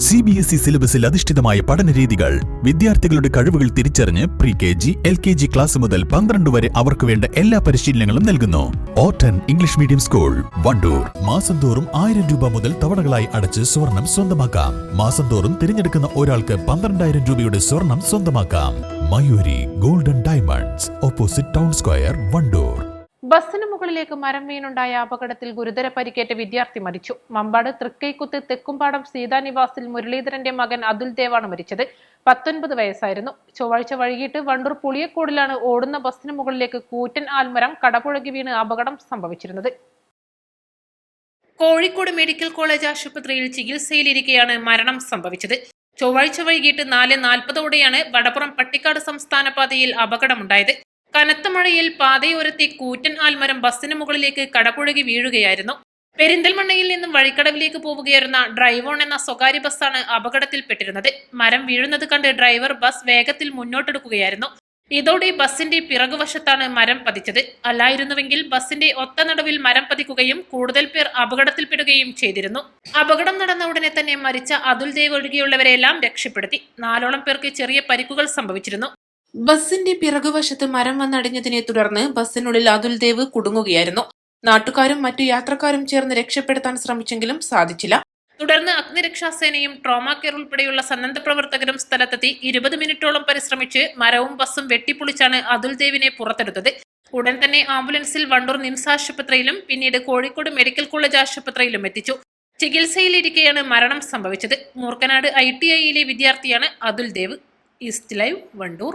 C B S E സിലബസിൽ അധിഷ്ഠിതമായ പഠന രീതികൾ വിദ്യാർത്ഥികളുടെ കഴിവുകൾ തിരിച്ചറിഞ്ഞ് pre K G L K G class മുതൽ പന്ത്രണ്ട് വരെ അവർക്ക് വേണ്ട എല്ലാ പരിശീലനങ്ങളും നൽകുന്നു. ഓട്ടൻ ഇംഗ്ലീഷ് മീഡിയം സ്കൂൾ വണ്ടൂർ. മാസം തോറും ആയിരം രൂപ മുതൽ തവണകളായി അടച്ച് സ്വർണം സ്വന്തമാക്കാം. മാസം തോറും തിരഞ്ഞെടുക്കുന്ന ഒരാൾക്ക് പന്ത്രണ്ടായിരം രൂപയുടെ സ്വർണം സ്വന്തമാക്കാം. Mayuri golden diamonds opposite town square Wandoor. ബസ്സിന് മുകളിലേക്ക് മരം വീണുണ്ടായ അപകടത്തിൽ ഗുരുതര പരിക്കേറ്റ വിദ്യാർത്ഥി മരിച്ചു. മമ്പാട് തൃക്കൈക്കുത്ത് തെക്കുംപാടം സീതാനിവാസിൽ മുരളീധരന്റെ മകൻ അതുൽ ദേവാണ് മരിച്ചത്. പത്തൊൻപത് വയസ്സായിരുന്നു. ചൊവ്വാഴ്ച വൈകിട്ട് വണ്ടൂർ പുളിയക്കോടിലാണ് ഓടുന്ന ബസ്സിന് മുകളിലേക്ക് കൂറ്റൻ ആൽമരം കടപുഴകി വീണ് അപകടം സംഭവിച്ചിരുന്നത്. കോഴിക്കോട് മെഡിക്കൽ കോളേജ് ആശുപത്രിയിൽ ചികിത്സയിലിരിക്കെയാണ് മരണം സംഭവിച്ചത്. ചൊവ്വാഴ്ച വൈകിട്ട് നാല് നാൽപ്പതോടെയാണ് വടപ്പുറം പട്ടിക്കാട് സംസ്ഥാന പാതയിൽ അപകടമുണ്ടായത്. കനത്ത മഴയിൽ പാതയോരത്തെ കൂറ്റൻ ആൽമരം ബസ്സിന് മുകളിലേക്ക് കടപുഴകി വീഴുകയായിരുന്നു. പെരിന്തൽമണ്ണയിൽ നിന്നും വഴിക്കടവിലേക്ക് പോവുകയായിരുന്ന ഡ്രൈവോൺ എന്ന സ്വകാര്യ ബസ്സാണ് അപകടത്തിൽപ്പെട്ടിരുന്നത്. മരം വീഴുന്നത് കണ്ട് ഡ്രൈവർ ബസ് വേഗത്തിൽ മുന്നോട്ടെടുക്കുകയായിരുന്നു. ഇതോടെ ബസിന്റെ പിറകുവശത്താണ് മരം പതിച്ചത്. അല്ലായിരുന്നുവെങ്കിൽ ബസിന്റെ ഒത്ത നടുവിൽ മരം പതിക്കുകയും കൂടുതൽ പേർ അപകടത്തിൽപ്പെടുകയും ചെയ്തിരുന്നു. അപകടം നടന്ന ഉടനെ തന്നെ മരിച്ച അതുൽ ദേവ് ഒഴികെയുള്ളവരെല്ലാം രക്ഷപ്പെടുത്തി. നാലോളം പേർക്ക് ചെറിയ പരിക്കുകൾ സംഭവിച്ചിരുന്നു. ബസിന്റെ പിറകുവശത്ത് മരം വന്നടിഞ്ഞതിനെ തുടർന്ന് ബസ്സിനുള്ളിൽ അതുൽ ദേവ് കുടുങ്ങുകയായിരുന്നു. നാട്ടുകാരും മറ്റു യാത്രക്കാരും ചേർന്ന് രക്ഷപ്പെടുത്താൻ ശ്രമിച്ചെങ്കിലും സാധിച്ചില്ല. തുടർന്ന് അഗ്നിരക്ഷാസേനയും ട്രോമാ കെയർ ഉൾപ്പെടെയുള്ള സന്നദ്ധ പ്രവർത്തകരും സ്ഥലത്തെത്തി ഇരുപത് മിനിറ്റോളം പരിശ്രമിച്ച് മരവും ബസ്സും വെട്ടിപ്പൊളിച്ചാണ് അതുൽ ദേവിനെ പുറത്തെടുത്തത്. ഉടൻ തന്നെ ആംബുലൻസിൽ വണ്ടൂർ നിംസ് ആശുപത്രിയിലും പിന്നീട് കോഴിക്കോട് മെഡിക്കൽ കോളേജ് ആശുപത്രിയിലും എത്തിച്ചു. ചികിത്സയിലിരിക്കെയാണ് മരണം സംഭവിച്ചത്. മൂർക്കനാട് ഐ ടി ഐയിലെ വിദ്യാർത്ഥിയാണ് Athul Dev. East live Wandoor.